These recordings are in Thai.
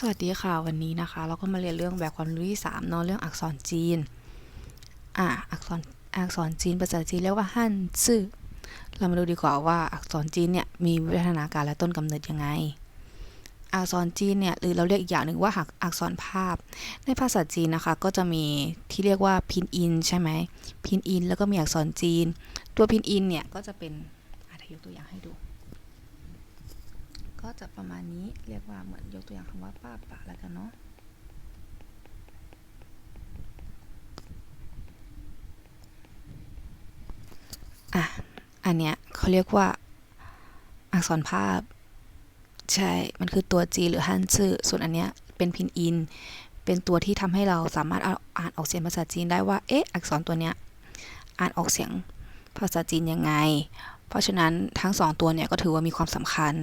สวัสดีค่ะวันนี้นะคะ เราก็มาเรียนเรื่องแบบความรู้ที่3เนาะเรื่องอักษรจีนอะอักษรอักษรจีนภาษาจีนเรียกว่าฮั่นซื่อเรามาดูดีกว่าว่าอักษรจีนเนี่ยมีวิวัฒนาการและต้นกำเนิดยังไง อักษรจีนเนี่ยหรือเราเรียกอีกอย่างหนึ่งว่าหากอักษรภาพ ในภาษาจีนนะคะ ก็จะมีที่เรียกว่าพินอินใช่ไหมพินอิน แล้วก็มีอักษรจีน ตัวพินอินเนี่ยก็จะเป็นอาทิยกตัวอย่างให้ดู ก็จะประมาณนี้เรียกว่าเหมือนยกตัวอย่างคำว่าป้าปะแล้วกันเนาะอะอันเนี้ยเขาเรียกว่าอักษรภาพ ใช่ มันคือตัวจีหรือฮันซื่อส่วนอันเนี้ยเป็นพินอิน เป็นตัวที่ทำให้เราสามารถอ่านออกเสียงภาษาจีนได้ว่า เอ๊ะ อักษรตัวเนี้ยอ่านออกเสียงภาษาจีนยังไง เพราะฉะนั้นทั้งสองตัวเนี่ยก็ถือว่ามีความสำคัญ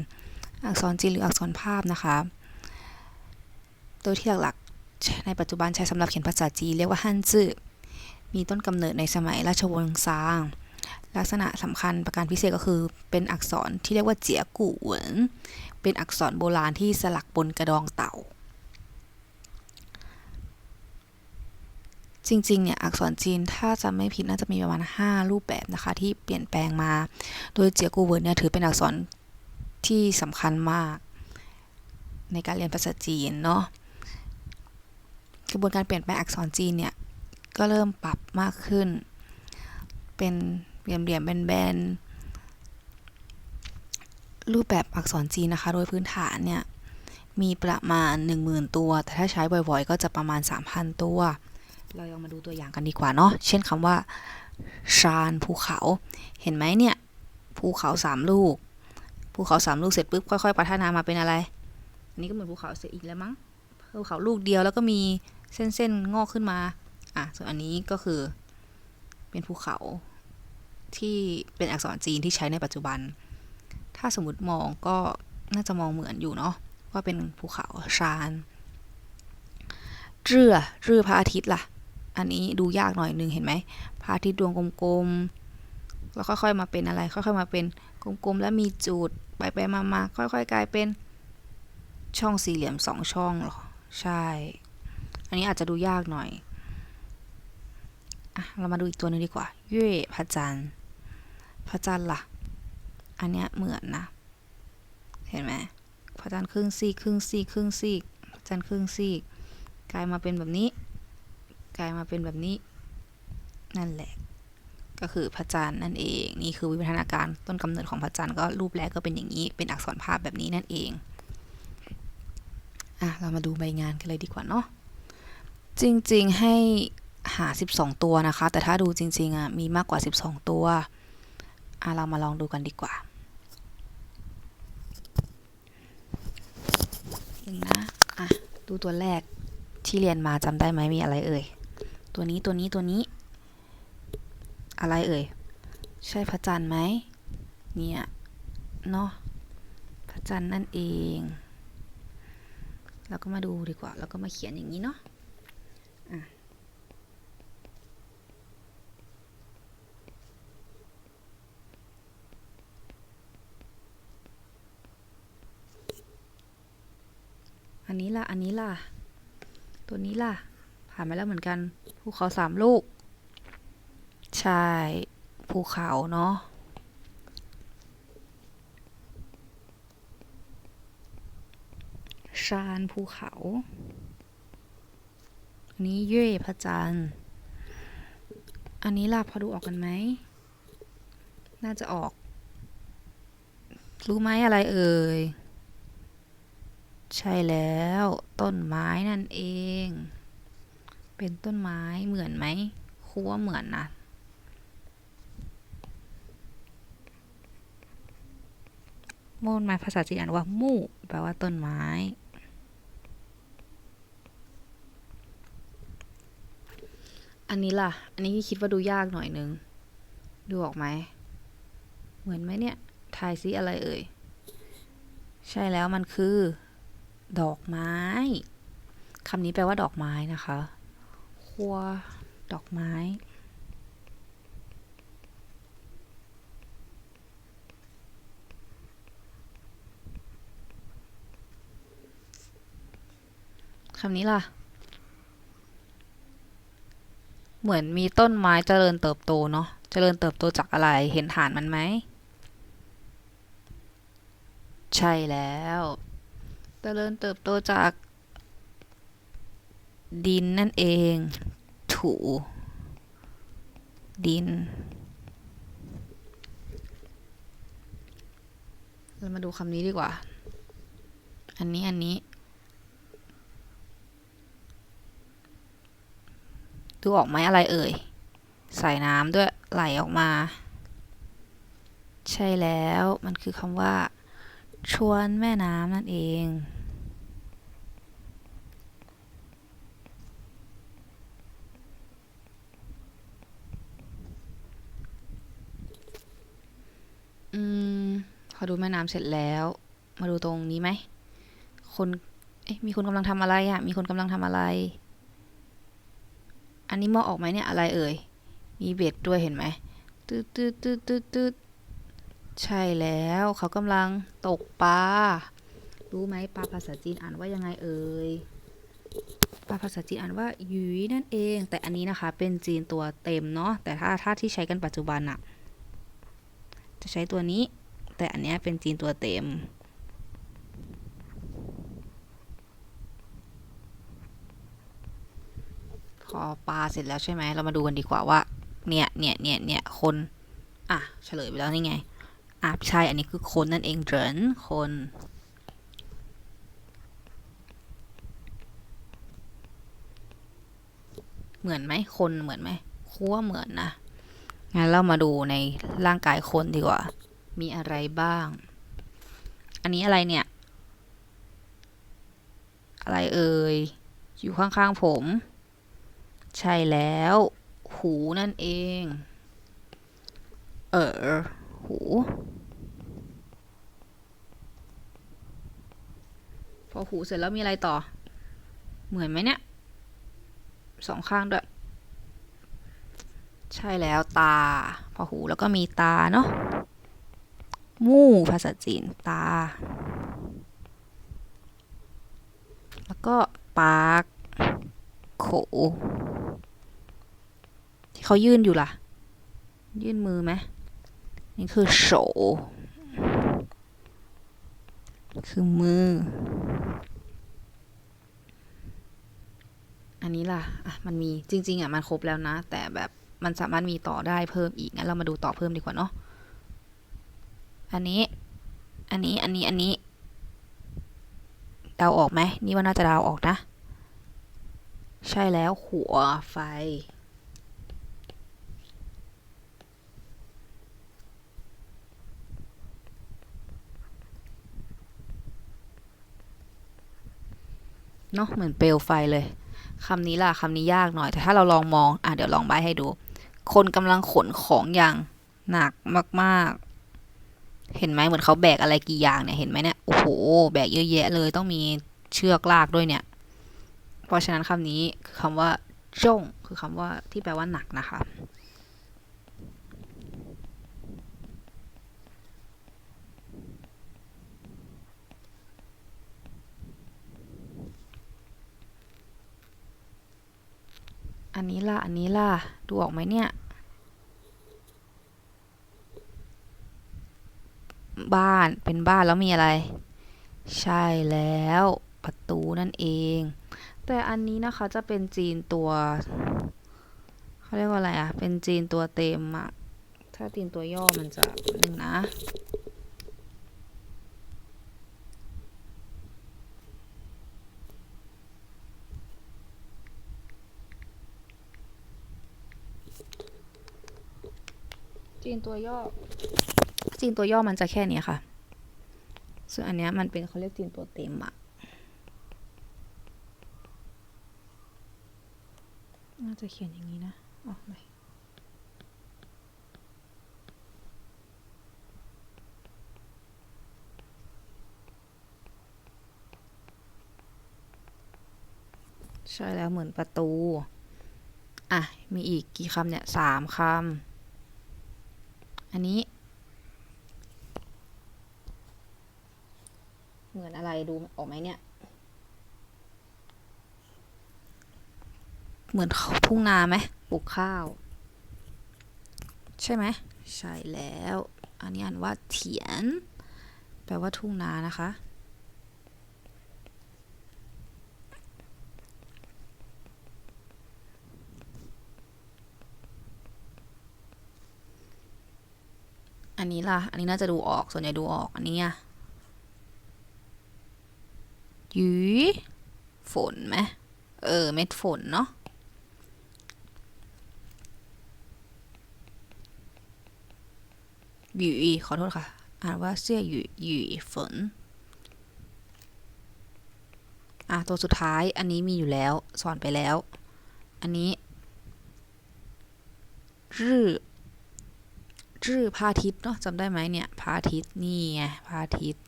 อักษรจีนหรืออักษรภาพนะคะ โดยที่หลักๆในปัจจุบันใช้สำหรับเขียนภาษาจีนเรียกว่าฮั่นจื่อมีต้นกำเนิดในสมัยราชวงศ์ซาง ลักษณะสำคัญประการพิเศษก็คือ เป็นอักษรที่เรียกว่าเจียกู่เหวินเป็นอักษรโบราณที่สลักบนกระดองเต่า จริงๆเนี่ยอักษรจีนถ้าจะไม่ผิดน่าจะมีประมาณ 5 รูปแบบนะคะ ที่เปลี่ยนแปลงมา โดยเจียกูเวินเนี่ยถือเป็นอักษร ที่สำคัญมาก ในการเรียนภาษาจีนเนาะกระบวนการเปลี่ยนแปลงอักษรจีนเนี่ย ก็เริ่มปรับมากขึ้น เป็นเหลี่ยมเหลี่ยมแบนๆรูปแบบอักษรจีนนะคะ โดยพื้นฐานเนี่ย มีประมาณ 10,000 ตัว แต่ถ้าใช้บ่อยๆ ก็จะประมาณ 3,000 ตัว เราลองมาดูตัวอย่างกันดีกว่าเนาะเช่นคำว่าชานภูเขา เห็นไหมเนี่ย ภูเขาสามลูก ภูเขาสามลูกเสร็จปุ๊บค่อยๆพัฒนามาเป็นอะไร อันนี้ก็เหมือนภูเขาเสร็จอีกแล้วมั้งภูเขาลูกเดียวแล้วก็มีเส้นๆงอกขึ้นมา อะ ส่วนอันนี้ก็คือ เป็นภูเขาที่เป็นอักษรจีนที่ใช้ในปัจจุบัน ถ้าสมมติมองก็น่าจะมองเหมือนอยู่เนาะว่าเป็นภูเขาชานเรือเรือพระอาทิตย์ล่ะ อันนี้ดูยากหน่อยนึงเห็นไหมพระอาทิตย์ดวงกลมๆแล้วค่อยๆมาเป็นอะไร ค่อยๆมาเป็นกลมๆแล้วมีจุด ไปไปมาๆค่อย ๆ กลายเป็นช่องสี่เหลี่ยมสองช่องหรอ ใช่ อันนี้อาจจะดูยากหน่อยอะเรามาดูอีกตัวนึงดีกว่า เย่พระจันทร์พระจันทร์ล่ะ อันเนี้ยเหมือนนะ เห็นไหมพระจันทร์ครึ่งซีกครึ่งซีกครึ่งซีกพระจันทร์ครึ่งซีกกลายมาเป็นแบบนี้ กลายมาเป็นแบบนี้ นั่นแหละ ก็คือพระจันทร์นั่นเอง นี่คือวิวัฒนาการต้นกำเนิดของพระจันทร์ก็รูปแรกก็เป็นอย่างนี้เป็นอักษรภาพแบบนี้นั่นเองอะเรามาดูใบงานกันเลยดีกว่าเนาะจริงๆให้หา 12 ตัวนะคะ แต่ถ้าดูจริงๆอะมีมากกว่า 12 ตัวอะเรามาลองดูกันดีกว่าหนึ่งนะอะดูตัวแรกที่เรียนมาจำได้ไหมมีอะไรเอ่ย ตัวนี้ตัวนี้ตัวนี้ อะไรเอ่ย ใช่พระจันทร์ไหม เนี่ย เนาะพระจันทร์นั่นเอง เราก็มาดูดีกว่า แล้วก็มาเขียนอย่างนี้เนาะะอันนี้ล่ะ อันนี้ล่ะ ตัวนี้ล่ะ ผ่านมาแล้วเหมือนกัน ภูเขาสามลูก ใช่ ภูเขาเนาะชานภูเขาอันนี้เย่พระจันทร์ อันนี้ล่ะพอดูออกกันไหม น่าจะออก รู้ไหมอะไรเอ่ย ใช่แล้วต้นไม้นั่นเอง เป็นต้นไม้เหมือนไหมคูว่าเหมือนนะ มูลไม้ภาษาจีนอ่านว่ามู่แปลว่าต้นไม้ อันนี้ล่ะ อันนี้คิดว่าดูยากหน่อยนึง ดูออกไหม เหมือนไหมเนี่ยทายซิอะไรเอ่ย ใช่แล้วมันคือ ดอกไม้ คำนี้แปลว่าดอกไม้นะคะคัว ดอกไม้ คำนี้ล่ะ เหมือนมีต้นไม้เจริญเติบโตเนาะ เจริญเติบโตจากอะไร เห็นฐานมันไหม ใช่แล้ว เจริญเติบโตจาก ดินนั่นเอง ถู ดิน เรามาดูคำนี้ดีกว่า อันนี้ อันนี้ ดูออกไหมอะไรเอ่ย ใส่น้ำด้วยไหลออกมา ใช่แล้วมันคือคำว่า ชวนแม่น้ำนั่นเองอืมพอดูแม่น้ำเสร็จแล้ว มาดูตรงนี้ไหม คน เอ๊ะ มีคนกำลังทำอะไรอะ่ะ มีคนกำลังทำอะไร อันนี้มองออกไหมเนี่ยอะไรเอ่ย มีเบ็ดด้วยเห็นไหมตืดตืดตืดตืดตืดใช่แล้วเขากำลังตกปลา รู้ไหมปลาภาษาจีนอ่านว่ายังไงเอ่ย ปลาภาษาจีนอ่านว่าหยุยนั่นเอง แต่อันนี้นะคะ เป็นจีนตัวเต็มเนาะ แต่ถ้าถ้าที่ใช้กันปัจจุบันอะจะใช้ตัวนี้ แต่อันเนี้ยเป็นจีนตัวเต็ม อปลาเสร็จแล้วใช่ไหม เรามาดูกันดีกว่าว่า เนี่ยเนี่ยเนี่ยเนี่ยคน อะ เฉลยไปแล้วนี่ไง อะใช่ อันนี้คือคนนั่นเองเจินคน เหมือนไหม คนเหมือนไหมคัวเหมือนนะ งั้นเรามาดูในร่างกายคนดีกว่า มีอะไรบ้าง อันนี้อะไรเนี่ย อะไรเอ่ย อยู่ข้างๆผม ใช่แล้ว หูนั่นเอง เออ หู พอหูเสร็จแล้วมีอะไรต่อ เหมือนไหมเนี่ย สองข้างด้วย ใช่แล้วตา พอหูแล้วก็มีตาเนาะ มู่ภาษาจีนตา แล้วก็ปากโข เขายื่นอยู่ล่ะ ยื่นมือไหมนี่คือโฉคือมือ อันนี้ล่ะ อะ มันมีจริง ๆ อะ มันครบแล้วนะ แต่แบบมันสามารถมีต่อได้เพิ่มอีก งั้นเรามาดูต่อเพิ่มดีกว่าเนาะ อันนี้ อันนี้ อันนี้ อันนี้ เดาออกไหม นี่ว่าน่าจะเดาออกนะ ใช่แล้วหัวไฟ เนาะเหมือนเปลวไฟเลยคำนี้ล่ะคำนี้ยากหน่อย แต่ถ้าเราลองมองอะเดี๋ยวลองใบให้ดู คนกำลังขนของอย่างหนักมากๆ เห็นไหมเหมือนเขาแบกอะไรกี่อย่างเนี่ยเห็นไหมเนี่ยโอ้โหแบกเยอะแยะเลยต้องมีเชือกลากด้วยเนี่ย เพราะฉะนั้นคำนี้คือคำว่าจ้งคือคำว่าที่แปลว่าหนักนะคะ อันนี้ล่ะ อันนี้ล่ะ ดูออกไหมเนี่ย บ้าน เป็นบ้านแล้วมีอะไร ใช่แล้ว ประตูนั่นเอง แต่อันนี้นะคะจะเป็นจีนตัว เขาเรียกว่าอะไรอะเป็นจีนตัวเต็มอะถ้าจีนตัวย่อมันจะหนึ่งนะ จีนตัวย่อ จีนตัวย่อมันจะแค่นี้ค่ะ ส่วนอันเนี้ยมันเป็นเขาเรียกจีนตัวเต็มอะน่าจะเขียนอย่างนี้นะออกไหมใช่แล้วเหมือนประตู อะ มีอีกกี่คำเนี่ยสามคำ อันนี้ เหมือนอะไรดูออกไหมเนี่ย เหมือนเขาทุ่งนาไหมปลูกข้าว ใช่ไหมใช่แล้ว อันนี้อ่านว่าเถียน แปลว่าทุ่งนานะคะ อันนี้ล่ะ อันนี้น่าจะดูออก ส่วนใหญ่ดูออก อันนี้อะหยีฝนไหมเออ เม็ดฝนเนาะ หยีขอโทษค่ะ อ่านว่าเสื้อหยีหยีฝน อะ ตัวสุดท้าย อันนี้มีอยู่แล้ว สอนไปแล้ว อันนี้รื่อ รื่อพระอาทิตย์เนาะจำได้ไหมเนี่ยพระอาทิตย์นี่ไงพระอาทิตย์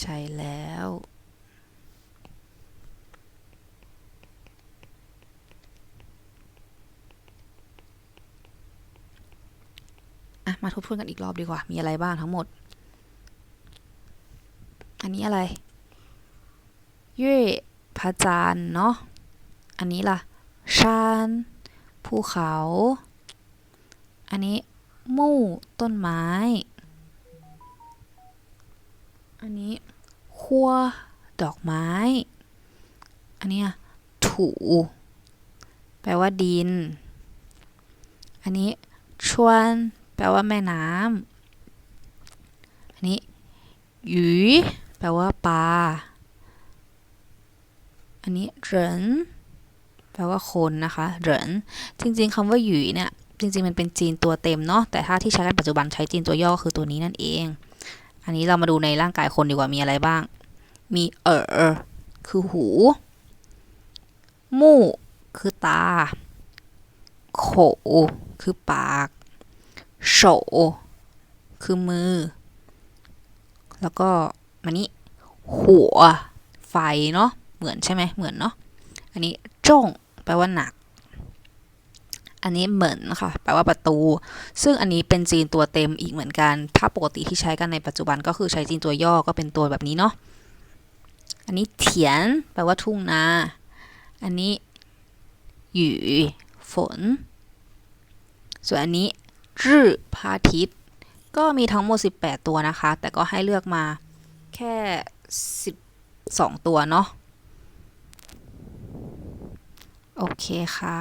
ใช่แล้ว อะ มาทบทวนกันอีกรอบดีกว่า มีอะไรบ้างทั้งหมด อันนี้อะไรเย่พระจันทร์เนาะ อันนี้ล่ะชานภูเขา อันนี้ มู่ ต้นไม้ อันนี้ขั้วดอกไม้ อันนี้ถู แปลว่าดิน อันนี้ชวน แปลว่าแม่น้ำ อันนี้หยูแปลว่าปลา อันนี้เหรินแปลว่าคนนะคะเหรินจริงๆคำว่าหยูเนี่ย จริงๆ มันเป็นจีนตัวเต็มเนาะแต่ถ้าที่ใช้กันปัจจุบันใช้จีนตัวย่อคือตัวนี้นั่นเอง อันนี้เรามาดูในร่างกายคนดีกว่ามีอะไรบ้าง มีเออคือหูมู่คือตาโขคือปากโฉคือมือ แล้วก็มานี้ หัว ไฟเนาะเหมือนใช่ไหมเหมือนเนาะอันนี้จ้งแปลว่าหนัก อันนี้เหมือนค่ะแปลว่าประตู ซึ่งอันนี้เป็นจีนตัวเต็มอีกเหมือนกันถ้าปกติที่ใช้กันในปัจจุบันก็คือใช้จีนตัวย่อก็เป็นตัวแบบนี้เนาะอันนี้เถียนแปลว่าทุ่งนา อันนี้หยูฝน ส่วนอันนี้รื่อพระอาทิตย์ก็มีทั้งหมด 18 ตัวนะคะ แต่ก็ให้เลือกมาแค่ 12 ตัวเนาะ โอเคค่ะ